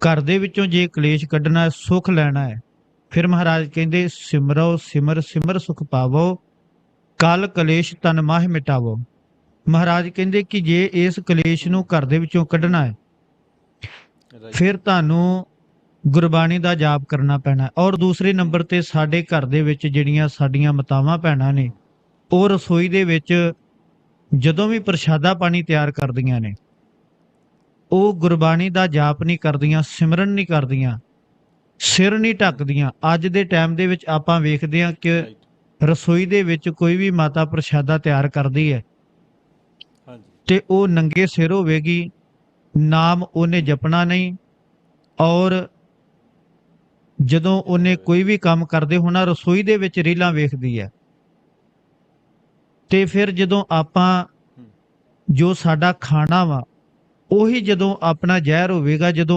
ਘਰ ਦੇ ਵਿੱਚੋਂ ਜੇ ਕਲੇਸ਼ ਕੱਢਣਾ ਹੈ, ਸੁਖ ਲੈਣਾ ਹੈ। ਫਿਰ ਮਹਾਰਾਜ ਕਹਿੰਦੇ ਸਿਮਰੋ ਸਿਮਰ ਸਿਮਰ ਸੁਖ ਪਾਵੋ। ਕਲ ਕਲੇਸ਼ ਤਨ ਮਾਹ ਮਿਟਾਵੋ। ਮਹਾਰਾਜ ਕਹਿੰਦੇ ਕਿ ਜੇ ਇਸ ਕਲੇਸ਼ ਨੂੰ ਘਰ ਦੇ ਵਿੱਚੋਂ ਕੱਢਣਾ ਹੈ ਫਿਰ ਤੁਹਾਨੂੰ ਗੁਰਬਾਣੀ ਦਾ ਜਾਪ ਕਰਨਾ ਪੈਣਾ ਔਰ ਦੂਸਰੇ ਨੰਬਰ ਤੇ ਸਾਡੇ ਘਰ ਦੇ ਵਿੱਚ ਜਿਹੜੀਆਂ ਸਾਡੀਆਂ ਮਾਤਾਵਾਂ ਭੈਣਾਂ ਨੇ ਉਹ ਰਸੋਈ ਦੇ ਵਿੱਚ ਜਦੋਂ ਵੀ ਪ੍ਰਸ਼ਾਦਾ ਪਾਣੀ ਤਿਆਰ ਕਰਦੀਆਂ ਨੇ ਉਹ ਗੁਰਬਾਣੀ ਦਾ ਜਾਪ ਨਹੀਂ ਕਰਦੀਆਂ ਸਿਮਰਨ ਨਹੀਂ ਕਰਦੀਆਂ ਸਿਰ ਨਹੀਂ ਢੱਕਦੀਆਂ। ਅੱਜ ਦੇ ਟਾਈਮ ਦੇ ਵਿੱਚ ਆਪਾਂ ਵੇਖਦੇ ਹਾਂ ਕਿ ਰਸੋਈ ਦੇ ਵਿੱਚ ਕੋਈ ਵੀ ਮਾਤਾ ਪ੍ਰਸ਼ਾਦਾ ਤਿਆਰ ਕਰਦੀ ਹੈ। ਹਾਂਜੀ। ਤੇ ਉਹ ਨੰਗੇ ਸਿਰ ਹੋਵੇਗੀ ਨਾਮ ਉਹਨੇ ਜਪਣਾ ਨਹੀਂ ਔਰ ਜਦੋਂ ਉਹਨੇ ਕੋਈ ਵੀ ਕੰਮ ਕਰਦੇ ਹੋਣਾ ਰਸੋਈ ਦੇ ਵਿੱਚ ਰੀਲਾਂ ਵੇਖਦੀ ਹੈ। ਤੇ ਫਿਰ ਜਦੋਂ ਆਪਾਂ ਜੋ ਸਾਡਾ ਖਾਣਾ ਵਾ ਉਹੀ ਜਦੋਂ ਆਪਣਾ ਜ਼ਹਿਰ ਹੋਵੇਗਾ ਜਦੋਂ